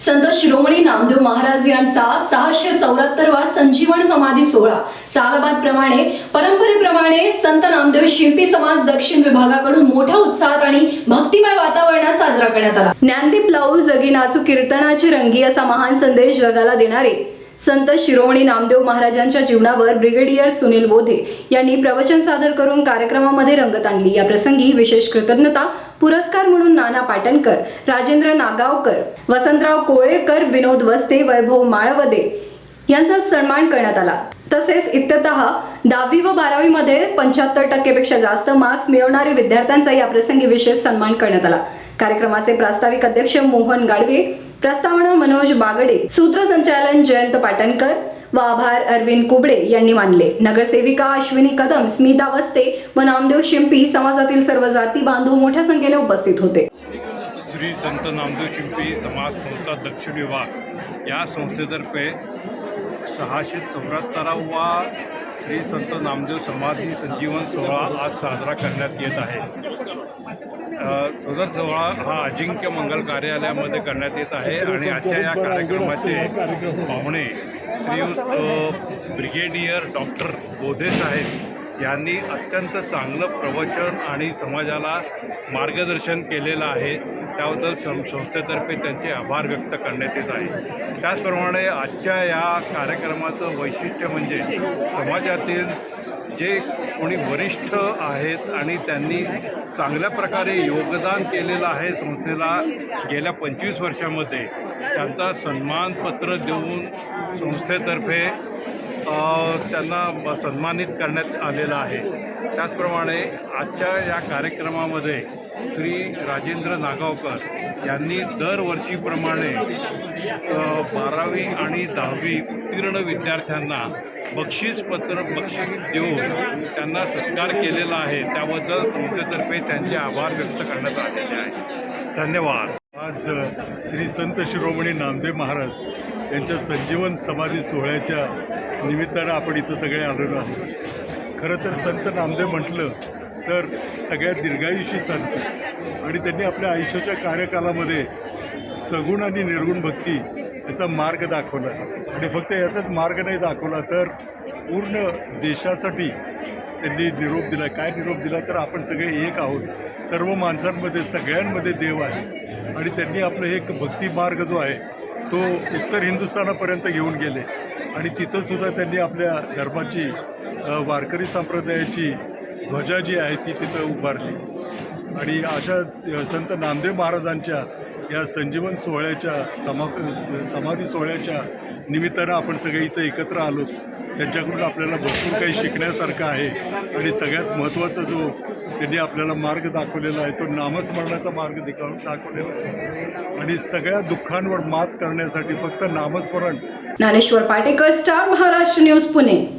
संत शिरोमणी नामदेव महाराज यांचा सहाशे चौऱ्याहत्तरवा संजीवन समाधी सोहळा. सालाबाद प्रमाणे परंपरेप्रमाणे संत नामदेव शिंपी समाज दक्षिण विभागाकडून मोठ्या उत्साहात आणि भक्तिमय वातावरणात साजरा करण्यात आला. ज्ञानदीप लावू जगी नाचू कीर्तनाची रंगी असा महान संदेश जगाला देणारे संत शिरोमणी नामदेव महाराजांच्या जीवनावर ब्रिगेडियर सुनील बोधे यांनी प्रवचन सादर करून कार्यक्रमामध्ये रंगत आणली. या प्रसंगी विशेष कृतज्ञता पुरस्कार म्हणून नाना पाटणकर राजेंद्र नागावकर वसंतराव कोळेकर विनोद वस्ते वैभव माळवदे यांचा सन्मान करण्यात आला. तसेच इत्यतः दहावी व बारावी मध्ये पंच्याहत्तर टक्केपेक्षा जास्त मार्क्स मिळवणारे विद्यार्थ्यांचा या प्रसंगी विशेष सन्मान करण्यात आला. कार्यक्रमाचे प्रास्ताविक अध्यक्ष मोहन गाडवे प्रस्तावना मनोज बागडे सूत्रसंचालन जयंत पाटणकर व आभार अरविंद कुबडे यांनी मानले. नगरसेविका अश्विनी कदम स्मिता वस्ते व नामदेव शिंपी समाजातील सर्व जाती बांधव मोठ्या संख्येने उपस्थित होते. श्री संत नामदेव शिंपी समाज संस्था दक्षिण विभाग. या संस्थेतर्फे सहाशे चौऱ्याहत्तरावा श्री संत नामदेव समाधी संजीवन सोहळा आज साजरा करण्यात येत आहे. अ, सोहळा हा अजिंक्य मंगल कार्यालयामध्ये करण्यात येत आहे आणि आजच्या या कार्यक्रमाचे पाहुणे श्रीयुत ब्रिगेडियर डॉक्टर बोधे साहेब यांनी अत्यंत चांगलं प्रवचन आणि समाजाला मार्गदर्शन केलेलं आहे. त्याबद्दल सं संस्थेतर्फे त्यांचे आभार व्यक्त करण्यात येत आहे. त्याचप्रमाणे आजच्या या कार्यक्रमाचं वैशिष्ट्य म्हणजे समाजातील जे कोणी वरिष्ठ आहेत आणि त्यांनी चांगल्या प्रकारे योगदान केलेलं आहे संस्थेला गेल्या पंचवीस वर्षामध्ये त्यांचा सन्मानपत्र देऊन संस्थेतर्फे त्यांना ब- सन्मानित करण्यात आलेलं आहे. त्याचप्रमाणे आजच्या या कार्यक्रमामध्ये श्री राजेंद्र नागावकर यांनी दरवर्षीप्रमाणे बारावी आणि दहावी उत्तीर्ण विद्यार्थ्यांना बक्षीसपत्र बक्षीस देऊन त्यांना सत्कार केलेला आहे. त्याबद्दल संस्थेतर्फे त्यांचे आभार व्यक्त करण्यात आलेले आहे धन्यवाद. आज श्री संत शिरोमणी नामदेव महाराज यांच्या संजीवन समाधी सोहळ्याच्या निमित्तानं आपण इथं सगळे आलेलो आहोत. खरं तर संत नामदेव म्हटलं तर सगळ्यात दीर्घायुषी संत. आणि त्यांनी आपल्या आयुष्याच्या कार्यकालामध्ये सगुण आणि निर्गुण भक्ती याचा मार्ग दाखवला. आणि फक्त याचाच मार्ग नाही दाखवला तर पूर्ण देशासाठी त्यांनी निरोप दिला. काय निरोप दिला? तर आपण सगळे एक आहोत. सर्व माणसांमध्ये सगळ्यांमध्ये देव आहे. आणि त्यांनी आपलं एक भक्ती मार्ग जो आहे तो उत्तर हिंदुस्थानापर्यंत घेऊन गेले. आणि तिथंसुद्धा त्यांनी आपल्या धर्माची वारकरी संप्रदायाची ध्वजा जी आहे ती तिथं उभारली. आणि अशा संत नामदेव महाराजांच्या या संजीवन सोहळ्याच्या समा समाधी सोहळ्याच्या निमित्तानं आपण सगळे इथं एकत्र आलो. त्यांच्याकडून आपल्याला भरपूर काही शिकण्यासारखं आहे. आणि सगळ्यात महत्त्वाचा जो त्यांनी आपल्याला मार्ग दाखवलेला आहे तो नामस्मरणाचा मार्ग दिखा दाखवलेला आहे. आणि सगळ्या दुःखांवर मात करण्यासाठी फक्त नामस्मरण. Dnyaneshwar Patekar Star Maharashtra News Pune.